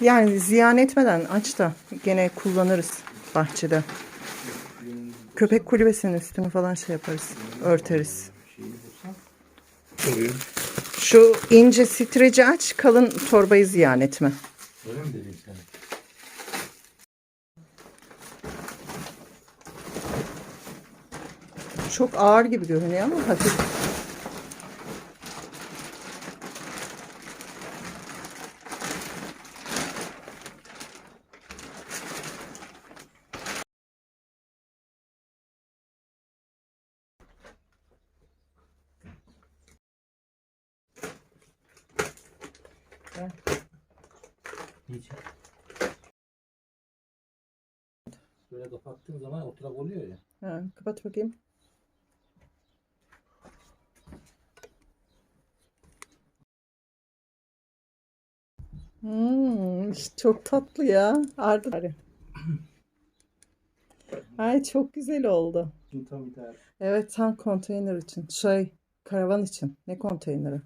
Yani ziyan etmeden aç da gene kullanırız bahçede. Köpek kulübesinin üstünü falan şey yaparız. Örteriz. Şu ince streci aç kalın torbayı ziyan etme. Öyle mi dedin sen? Çok ağır gibi görünüyor ama hafif. Niçin? Böyle kapattığın zaman oturak oluyor ya. Ha, kapat bakayım. Hmm, çok tatlı ya. Arda. Ay çok güzel oldu. Tam bir tane. Evet tam konteyner için. Şey karavan için. Ne konteyneri?